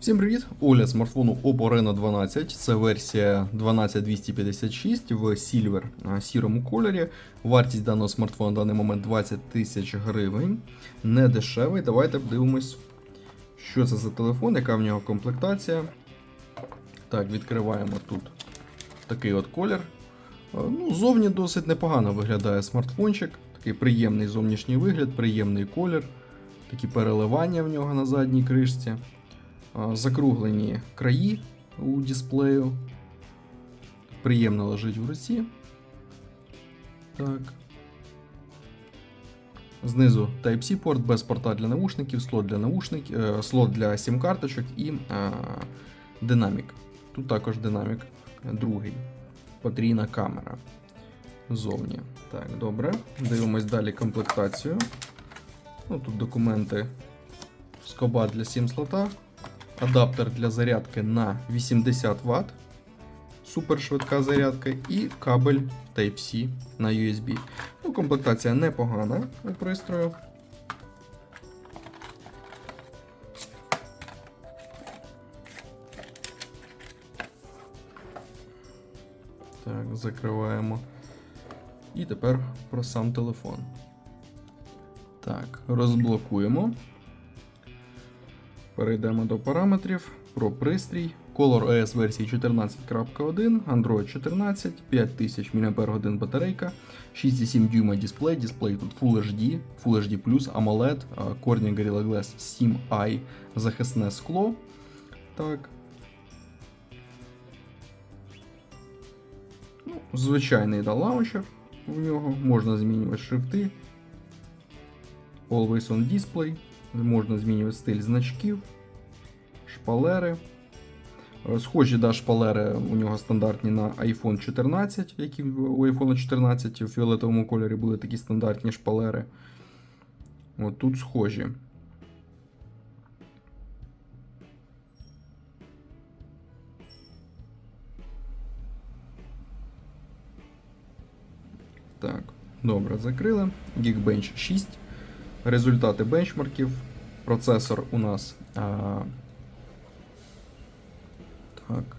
Всім привіт! Огляд смартфону Oppo Reno 12. Це версія 12256 в Silver сірому кольорі. Вартість даного смартфону на даний момент 20 тисяч гривень. Не дешевий. Давайте подивимось, що це за телефон, яка в нього комплектація. Так, відкриваємо тут такий от колір. Ну, Зовні досить непогано виглядає смартфончик. Такий приємний зовнішній вигляд, приємний колір, такі переливання в нього на задній кришці. А, Закруглені краї у дисплею. Приємно лежить в руці. Так. Знизу Type-C порт без порта для наушників, слот для наушників, е, слот для сім-карточок і е, динамік. Тут також динамік другий. Потрійна камера. Зовні. Так, добре. Дивимось далі комплектацію. Ну, тут документи скоба для сім слота адаптер для зарядки на 80 Вт, супершвидка зарядка і кабель Type-C на USB. Ну, комплектація непогана у пристрою. Так, закриваємо. І тепер про сам телефон. Так, розблокуємо. Перейдемо до параметрів про пристрій. Color OS версії 14.1, Android 14, 5000 мАч батарейка, 6,7 дюйма дисплей, дисплей тут Full HD, Full HD AMOLED, Corning Gorilla Glass 7i, захисне скло. Так. Ну, звичайний да, лаунчер у нього, можна змінювати шрифти. Always on Display. Можна змінювати стиль значків, шпалери. Е, Схожі да, шпалери у нього стандартні на iPhone 14, які у iPhone 14 в фіолетовому кольорі були такі стандартні шпалери. От тут схожі. Так, добре, закрили. Geekbench 6. Результати бенчмарків. Процесор у нас. А, так.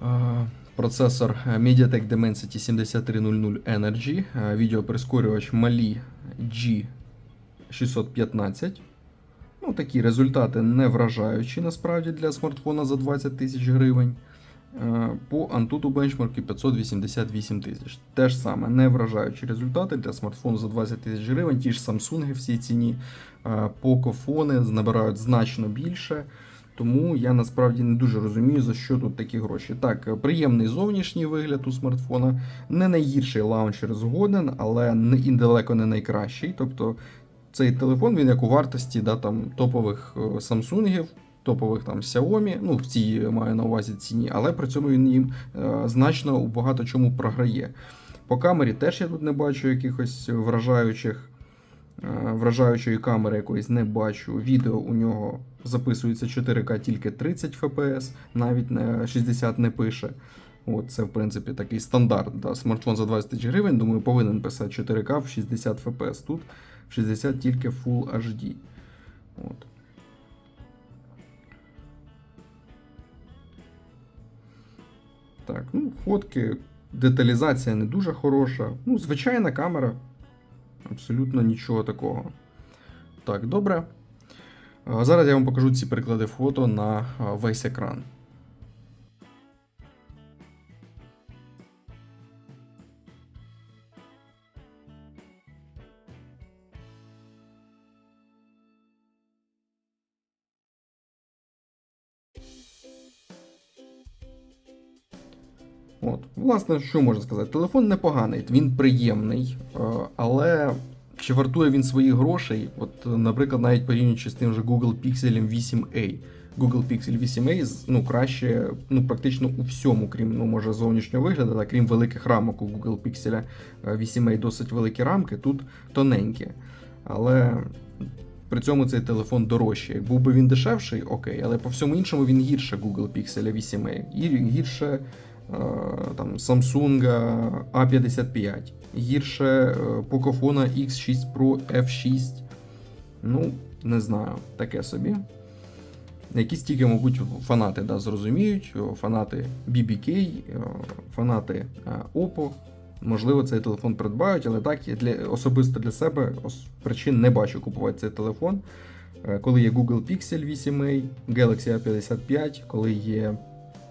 А, процесор MediaTek Dimensity 7300 Energy. Відеоприскорювач Mali G615. Ну, такі результати не вражаючі насправді для смартфона за 20 тисяч гривень. Е, По Antutu бенчмарку 588 тисяч. Те ж саме, не вражаючі результати для смартфону за 20 тисяч гривень. Ті ж Samsung в цій ціні. Е, Покофони набирають значно більше. Тому я насправді не дуже розумію, за що тут такі гроші. Так, е, приємний зовнішній вигляд у смартфона, не найгірший лаунчер згоден, але і далеко не найкращий. Тобто цей телефон він як у вартості да, там, топових е, Samsung, топових там Xiaomi, ну в цій маю на увазі ціні, але при цьому він їм е, значно у багато чому програє. По камері теж я тут не бачу якихось вражаючих. е, Вражаючої камери якоїсь не бачу. Відео у нього записується 4К тільки 30 FPS, навіть не 60 не пише. От це, в принципі, такий стандарт. Да. Смартфон за 20 тисяч гривень, думаю, повинен писати 4К в 60 FPS. Тут в 60 тільки Full HD. Так, ну, фотки, деталізація не дуже хороша. Ну, звичайна камера. Абсолютно нічого такого. Так, добре. Зараз я вам покажу ці приклади фото на весь екран. От, власне, що можна сказати? Телефон непоганий, він приємний, е, але чи вартує він своїх грошей? От, наприклад, навіть порівнюючи з тим же Google Pixel 8a. Google Pixel 8a ну, краще ну, практично у всьому, крім ну, може, зовнішнього вигляду, та, крім великих рамок у Google Pixel 8a досить великі рамки, тут тоненькі. Але при цьому цей телефон дорожчий. Був би він дешевший, окей, але по всьому іншому він гірше Google Pixel 8a. І гірше е, там, Samsung A55, гірше е, Pocophone X6 Pro F6. Ну, не знаю, таке собі. Якісь тільки, мабуть, фанати да, зрозуміють, фанати BBK, фанати е, Oppo. Можливо, цей телефон придбають, але так, я для, особисто для себе причин не бачу купувати цей телефон. Е, Коли є Google Pixel 8a, Galaxy A55, коли є